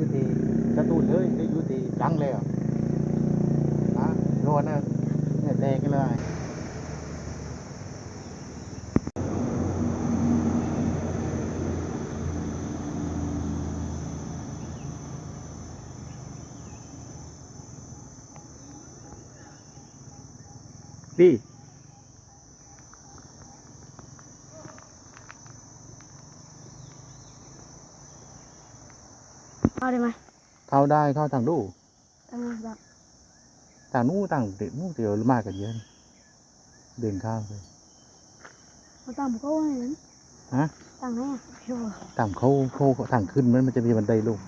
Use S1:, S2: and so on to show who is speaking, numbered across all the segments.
S1: อยู่ที่สตูลเลยได้อยู่ที่รังเลยเหรอฮะโรนนะเนี่ยแตกกันเลยดี
S2: เอาได้ไหม
S1: เข้าได้เข้าทางดู
S2: เออแบบ
S1: ทางนู้นทางเด็กนู้นเดียวมากกันเยอะนี่เดินข้ามไป
S2: เขาตามเขาว่าไงนั้น
S1: ฮะ
S2: ต่างไงอะพี่บอก
S1: ตามเขาเขาทางขึ้นมันมันจะมีบันไดลง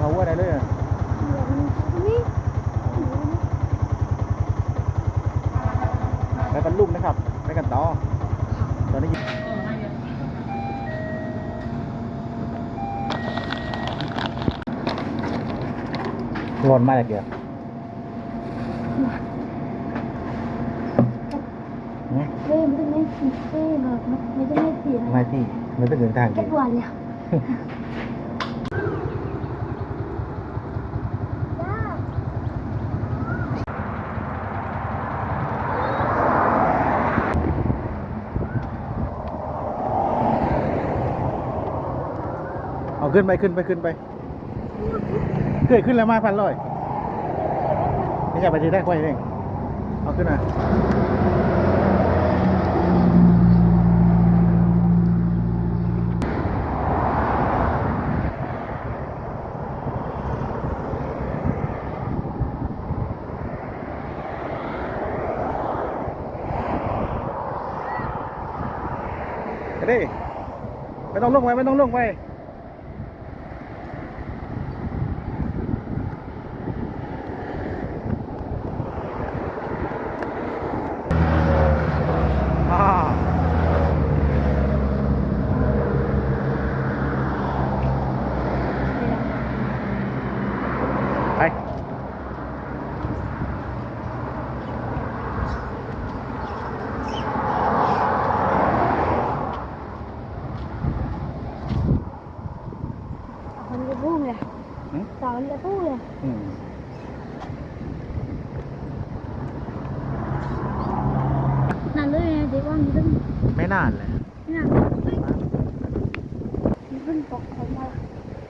S1: ขึ้นเขาว่าได้เลยอะ
S2: นี่
S1: ไปบรรลุนะครับ ไปกันต่อ ตอนนี้ร้อนมากเดียว
S2: เฮ้ยมันต้องเล่นสีเฮ้ยแบบไม่ต้องเล่นสีอะไร
S1: ไม่ที่มันต้องเดินทาง
S2: แค่
S1: ดี
S2: กว่าเลย
S1: เอา ขึ้นไปขึ้นไปขึ้นไปเกิดขึ้นแล้วมาพันร้อยไม่ใช่ไปที่แรกไว้เองเอาขึ้นมาไปดิไม่ต้องลงไปไม่ต้องลงไป ไป
S2: มันจะพุ่งเลย
S1: หืม
S2: สาวมันจะพุ่งเลย
S1: อืม
S2: นั่นเลยเด็กว่ามีต้น
S1: ไม่นานเลย
S2: นั่นมีต้นตกของมา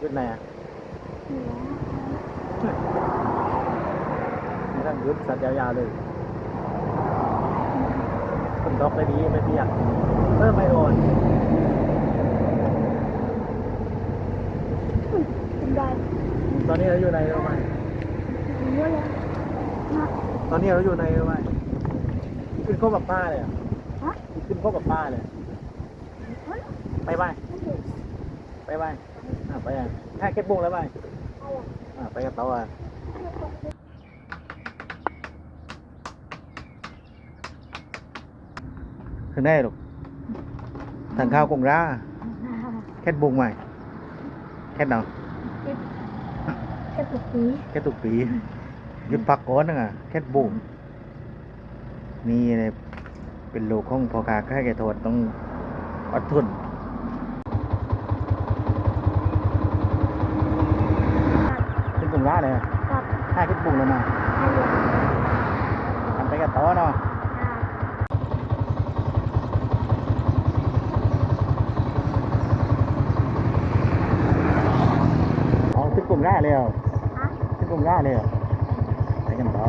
S1: ยืดไหนอ่ะ ั่งยืดสัตว์ยาวๆเลยคนด็อกได้ดีไม่เปียกเพิ่มไม่โอน
S2: เป็นได้
S1: ตอนนี้เราอยู่ในรู้ไหม
S2: เยอะเลยน
S1: ตอนนี้เราอยู่ในรู้ไหมขึ้นโคกกับป้าเลยอะ
S2: ฮะ
S1: ขึ้นโคกกับป้าเลยไปไปไปไปไปอะแค่เก็บบุ้งแล้วไปอะไปกับเตาอะ ขึ้นได้หรอกทางข้าวกงราแค่บุ้งใหม่แค่เนาะ
S2: แค่ตุกปี
S1: แค่ตุกปีหยุดพักก่อนนึงอะแค่บุ้งนี่เนี่ยเป็นโลกของพอคาแค่แกโทษต้องอดทนขึ้นกงราเลยอะ
S2: กับ
S1: ถ้าขึ้นบุ้งแล้วมา
S2: ไอ้เด็ก
S1: ทำไปกับโต๊ะเนาะ ง่มล่าเลยเหรอกลุ่มล่าเลยเหรอไปกันต่อ